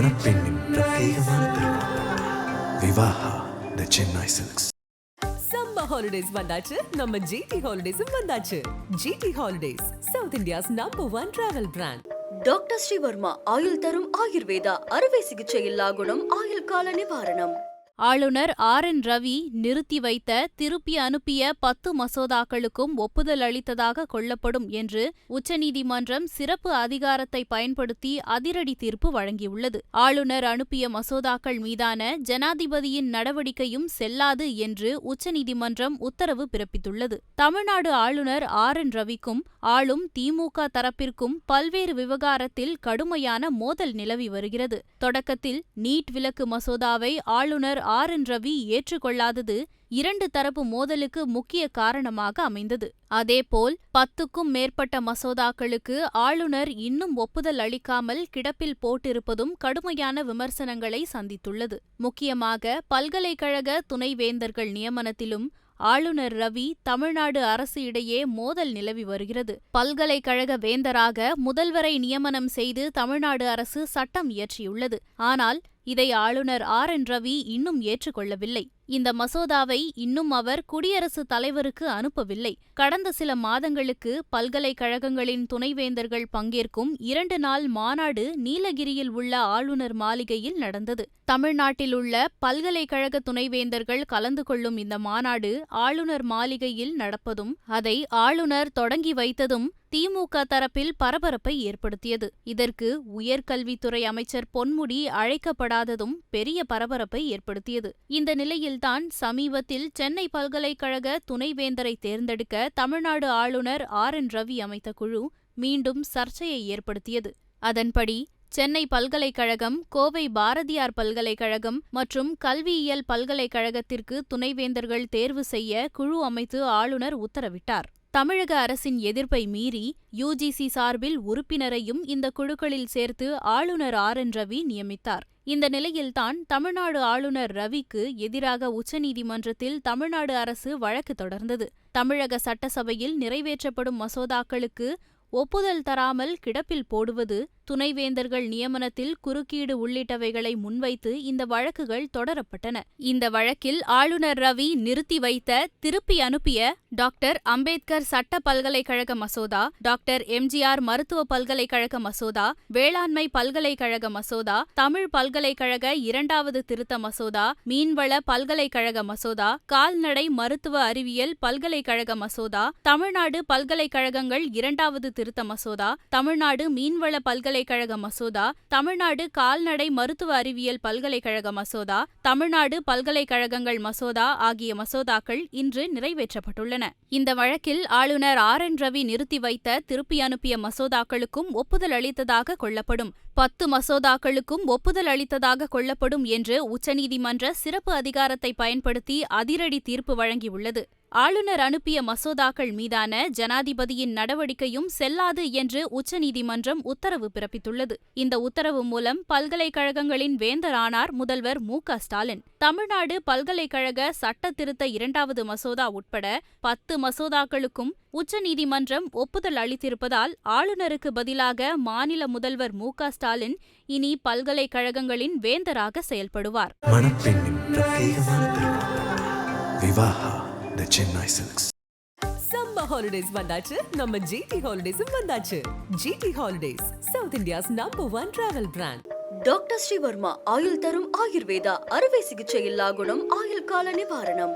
மணப்பெண்ணின் பிரத்யேகமான திருமணம் Vivaha the Chennai silks summer holidays வந்தாச்சு நம்ம ஜிடி ஹாலிடேஸும் வந்தாச்சு GD holidays south India's number one travel brand doctor Srivarma ஆயுள் தரும் ஆயுர்வேதா அறுவை சிகிச்சை இல்லா குணம் ஆயுள் கால நிவாரணம் ஆளுநர் ஆர். என். ரவி நிறுத்தி வைத்த திருப்பி அனுப்பிய பத்து மசோதாக்களுக்கும் ஒப்புதல் அளித்ததாக கொள்ளப்படும் என்று உச்சநீதிமன்றம் சிறப்பு அதிகாரத்தை பயன்படுத்தி அதிரடி தீர்ப்பு வழங்கியுள்ளது. ஆளுநர் அனுப்பிய மசோதாக்கள் மீதான ஜனாதிபதியின் நடவடிக்கையும் செல்லாது என்று உச்சநீதிமன்றம் உத்தரவு பிறப்பித்துள்ளது. தமிழ்நாடு ஆளுநர் ஆர். என். ரவிக்கும் ஆளும் திமுக தரப்பிற்கும் பல்வேறு விவகாரத்தில் கடுமையான மோதல் நிலவி வருகிறது. தொடக்கத்தில் நீட் விலக்கு மசோதாவை ஆளுநர் ஆர் என் ரவி ஏற்றுக்கொள்ளாதது இரண்டு தரப்பு மோதலுக்கு முக்கிய காரணமாக அமைந்தது. அதேபோல் பத்துக்கும் மேற்பட்ட மசோதாக்களுக்கு ஆளுநர் இன்னும் ஒப்புதல் அளிக்காமல் கிடப்பில் போட்டிருப்பதும் கடுமையான விமர்சனங்களை சந்தித்துள்ளது. முக்கியமாக பல்கலைக்கழக துணைவேந்தர்கள் நியமனத்திலும் ஆளுநர் ரவி தமிழ்நாடு அரசு இடையே மோதல் நிலவி வருகிறது. பல்கலைக்கழக வேந்தராக முதல்வரை நியமனம் செய்து தமிழ்நாடு அரசு சட்டம் இயற்றியுள்ளது. ஆனால் இதை ஆளுநர் ஆர். என். ரவி இன்னும் ஏற்றுக்கொள்ளவில்லை. இந்த மசோதாவை இன்னும் அவர் குடியரசுத் தலைவருக்கு அனுப்பவில்லை. கடந்த சில மாதங்களுக்கு பல்கலைக்கழகங்களின் துணைவேந்தர்கள் பங்கேற்கும் இரண்டு நாள் மாநாடு நீலகிரியில் உள்ள ஆளுநர் மாளிகையில் நடந்தது. தமிழ்நாட்டில் உள்ள பல்கலைக்கழக துணைவேந்தர்கள் கலந்து கொள்ளும் இந்த மாநாடு ஆளுநர் மாளிகையில் நடப்பதும் அதை ஆளுநர் தொடங்கி வைத்ததும் திமுக தரப்பில் பரபரப்பை ஏற்படுத்தியது. இதற்கு உயர்கல்வித்துறை அமைச்சர் பொன்முடி அழைக்கப்படாததும் பெரிய பரபரப்பை ஏற்படுத்தியது. இந்த நிலையில்தான் சமீபத்தில் சென்னை பல்கலைக்கழக துணைவேந்தரை தேர்ந்தெடுக்க தமிழ்நாடு ஆளுநர் ஆர் என் ரவி அமைத்த குழு மீண்டும் சர்ச்சையை ஏற்படுத்தியது. அதன்படி சென்னை பல்கலைக்கழகம் கோவை பாரதியார் பல்கலைக்கழகம் மற்றும் கல்வியியல் பல்கலைக்கழகத்திற்கு துணைவேந்தர்கள் தேர்வு செய்ய குழு அமைத்து ஆளுநர் உத்தரவிட்டார். தமிழக அரசின் எதிர்ப்பை மீறி யுஜிசி சார்பில் உறுப்பினரையும் இந்த குழுக்களில் சேர்த்து ஆளுநர் ஆர். என். ரவி நியமித்தார். இந்த நிலையில்தான் தமிழ்நாடு ஆளுநர் ரவிக்கு எதிராக உச்சநீதிமன்றத்தில் தமிழ்நாடு அரசு வழக்கு தொடர்ந்தது. தமிழக சட்டசபையில் நிறைவேற்றப்படும் மசோதாக்களுக்கு ஒப்புதல் தராமல் கிடப்பில் போடுவது துணைவேந்தர்கள் நியமனத்தில் குறுக்கீடு உள்ளிட்டவைகளை முன்வைத்து இந்த வழக்குகள் தொடரப்பட்டன. இந்த வழக்கில் ஆளுநர் ரவி நிறுத்தி வைத்த திருப்பி அனுப்பிய டாக்டர் அம்பேத்கர் சட்ட பல்கலைக்கழக மசோதா டாக்டர் எம்ஜிஆர் மருத்துவ பல்கலைக்கழக மசோதா வேளாண்மை பல்கலைக்கழக மசோதா தமிழ் பல்கலைக்கழக இரண்டாவது திருத்த மசோதா மீன்வள பல்கலைக்கழக மசோதா கால்நடை மருத்துவ அறிவியல் பல்கலைக்கழக மசோதா தமிழ்நாடு பல்கலைக்கழகங்கள் இரண்டாவது திருத்த மசோதா தமிழ்நாடு மீன்வள பல்கலைக்கழக மசோதா தமிழ்நாடு கால்நடை மருத்துவ அறிவியல் பல்கலைக்கழக மசோதா தமிழ்நாடு பல்கலைக்கழகங்கள் மசோதா ஆகிய மசோதாக்கள் இன்று நிறைவேற்றப்பட்டுள்ளன. இந்த வழக்கில் ஆளுநர் ஆர் என் ரவி நிறுத்தி வைத்த திருப்பி அனுப்பிய மசோதாக்களுக்கும் ஒப்புதல் அளித்ததாக கொள்ளப்படும். பத்து மசோதாக்களுக்கும் ஒப்புதல் அளித்ததாக கொள்ளப்படும் என்று உச்சநீதிமன்ற சிறப்பு அதிகாரத்தை பயன்படுத்தி அதிரடி தீர்ப்பு வழங்கியுள்ளது. ஆளுநர் அனுப்பிய மசோதாக்கள் மீதான ஜனாதிபதியின் நடவடிக்கையும் செல்லாது என்று உச்சநீதிமன்றம் உத்தரவு பிறப்பித்துள்ளது. இந்த உத்தரவு மூலம் பல்கலைக்கழகங்களின் வேந்தரானார் முதல்வர் மு ஸ்டாலின். தமிழ்நாடு பல்கலைக்கழக சட்ட திருத்த இரண்டாவது மசோதா உட்பட பத்து மசோதாக்களுக்கும் உச்சநீதிமன்றம் ஒப்புதல் அளித்திருப்பதால் ஆளுநருக்கு பதிலாக மாநில முதல்வர் மு ஸ்டாலின் இனி பல்கலைக்கழகங்களின் வேந்தராக செயல்படுவார். The Chennai silks summer holidays வந்தாச்சு. நம்ம ஜிடி ஹாலிடேஸும் வந்தாச்சு. GD holidays south India's number one travel brand doctor Srivarma ஆயுள் தரும் ஆயுர்வேதா அறுவை சிகிச்சை இல்லா குணம் ஆயுள் கால நிவாரணம்